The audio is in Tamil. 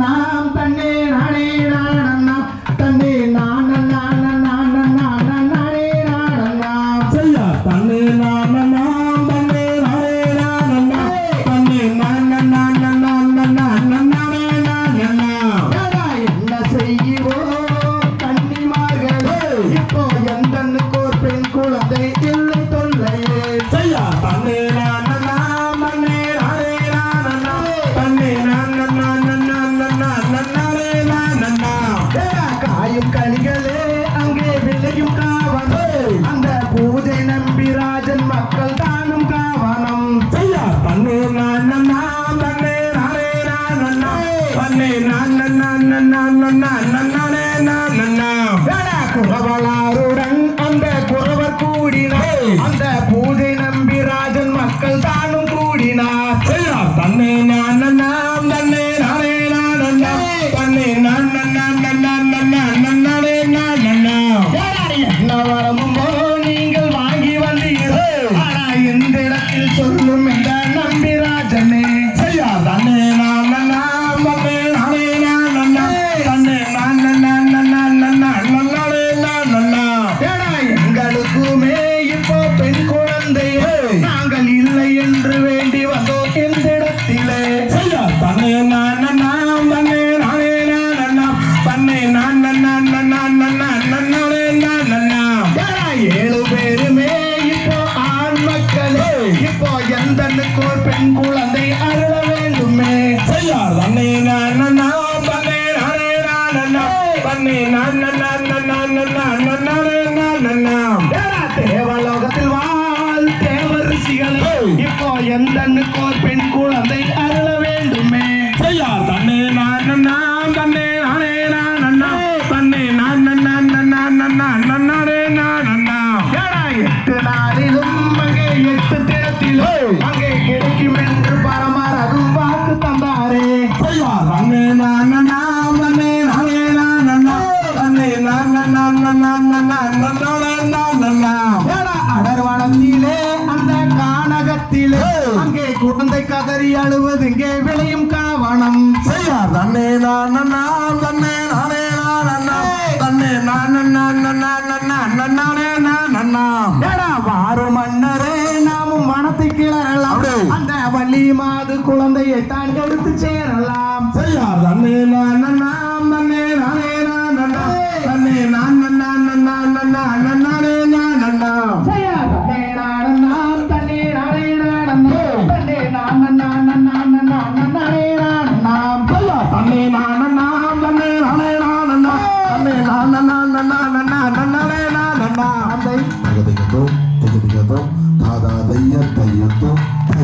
நாம் தன்னே நானே அந்த குறவர் கூடினே அந்த குழந்தை அருள வேண்டுமே செய்யார் தன்னை நான் நன்னா பண்ணே நானே நான் பண்ணே நான் நன்னா நன்னா நன்னா நன்னாரே நான் நன்னா தேவலோகத்தில் வாழ் தேவரிசிகளே இப்போ எந்தனுக்கு ஒரு பெண் குழந்தை அருள வேண்டுமே செய்யார் தன்னை நான் நன்னா பண்ணே நானே நான் நன்னா பண்ணே நான் நன்னா நன்னா நன்னா நன்னாரே நான் நன்னா எட்டு நாள் குழந்தை கதறி அழுவது இங்கே விளையும் காவணம். செய்யா தன்னே நான் தன்னே நானே நான் தன்னே நான் நானே நான் வாரும் மன்னரே நாமும் மனத்தை கிளறலாம். அந்த வள்ளி மாது குழந்தையை தான் எடுத்து சேரலாம். செய்யா தன்னே நான் அண்ணே நானண்ணா அண்ணே நானே நானண்ணா அண்ணே நானண்ணா நன்னா நன்னா நன்னா நன்னா நன்னா அண்ணே